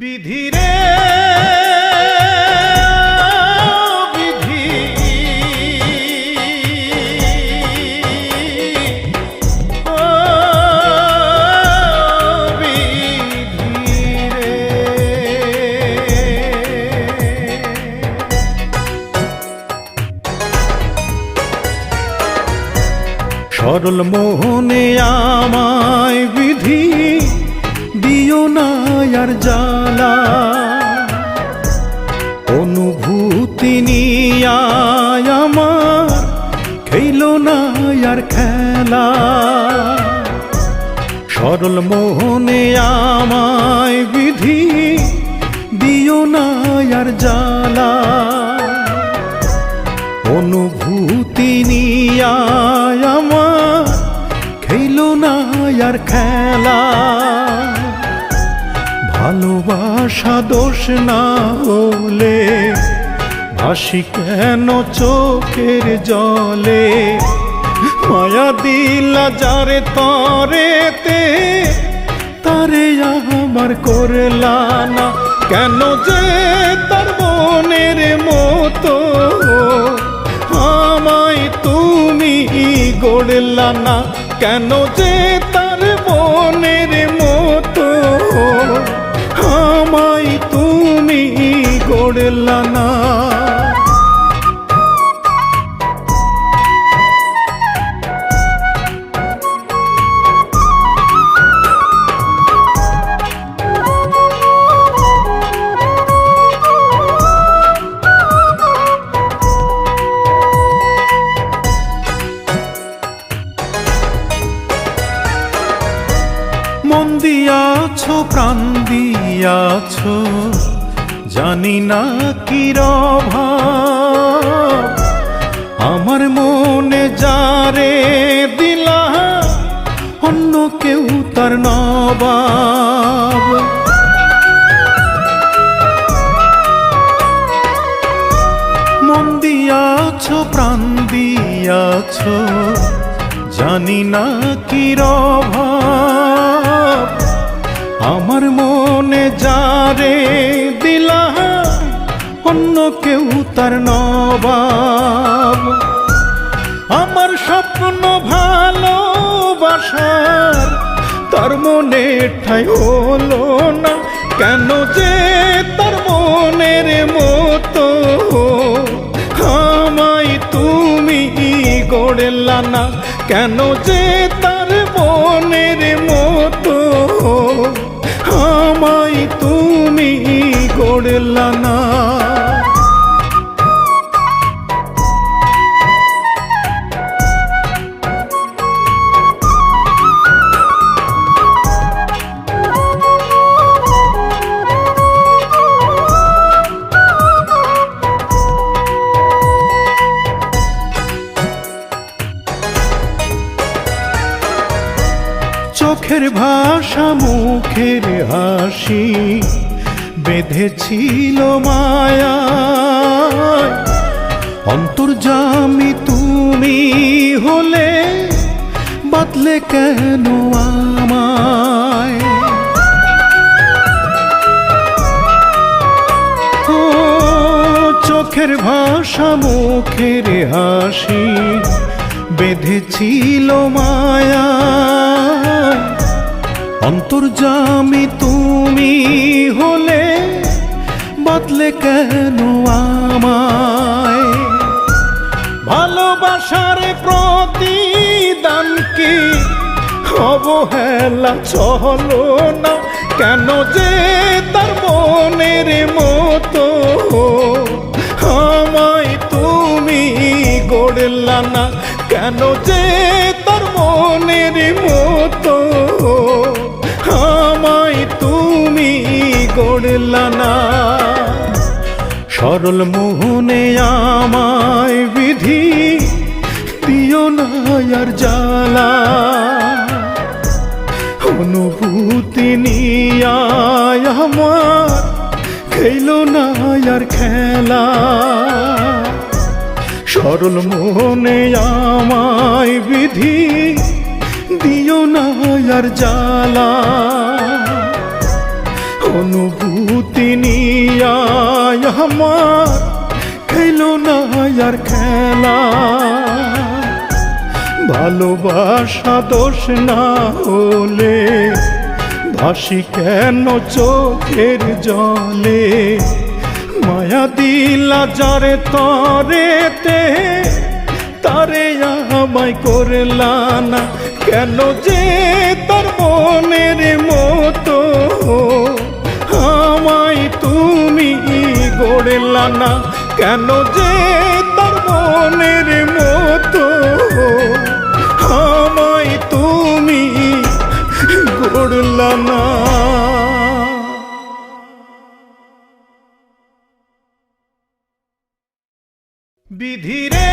বিধিরে বিধি। ও বিধিরে সরল মোহনে আমায় বিধি দিও না আর জ্বালা। অনুভূতি আমার খেইল না আর খেলা। সরল মোহনে আমায় বিধি, দিও না আর জ্বালা। অনুভূতি নিয়ায় আমার খেইল না আর খেলা। ভালোবাসা দোষ না হলে ভাসি কেন চোখের জলে? মায়া দিলা যারে তরেতে, তারে আমার করলা না। কেন যে তার মনের মতো? আমায় তুমি গড়লা না। কেন যে তার মনের মতো গড়লা না। মন দিয়াছ প্রাণ দিয়াছ। জানি না কি রভা আমার মনে যারে দিলা, অন্য কেউ তার নবাব। মন দিয়াছ, প্রাণ দিয়াছ, জানি না কি রভাব। আমার মনে যারে দিলা, অন্য কেউ তার নবাব। আমার স্বপ্ন ভালোবাসার, তার মনে ঠাই হলো না। কেন যে তার মনের মতো, আমায় তুমি গড়লা না। কেন যে তার গড়লা না চোখের ভাষা মুখের হাসি। বেঁধেছিল মায়া। অন্তর্জামি তুমি হলে বাতলে কেন আমায়? চোখের ভাষা মুখের হাসি বেঁধেছিল মায়া। অন্তর্জামি তুমি হলে বদলে কেন আমায়? ভালোবাসার প্রতিদান কি অবহেলা চলো না, কেন যে তার মনের মতো? আমায় তুমি গড়লা না, কেন যে তার মনের মতো সরল মোহনে আমায় বিধি, দিও না আর জ্বালা। অনুভূতি নিয়ায় আমার খেল না খেলা। সরল মোহনে আমায় বিধি, দিও না আর জ্বালা। অনুভূতি নিয়া আমার। খেল না আর খেলা। ভালোবাসা দোষ না হলে ভাসি কেন চোখের জলে? মায়া দিলা যারে তরেতে, তারে আমায় করলা না। কেন যে তার মনের মতো গড়লা না কেন যে তার মনের মতো? আমায় তুমি গড়লা না। বিধিরে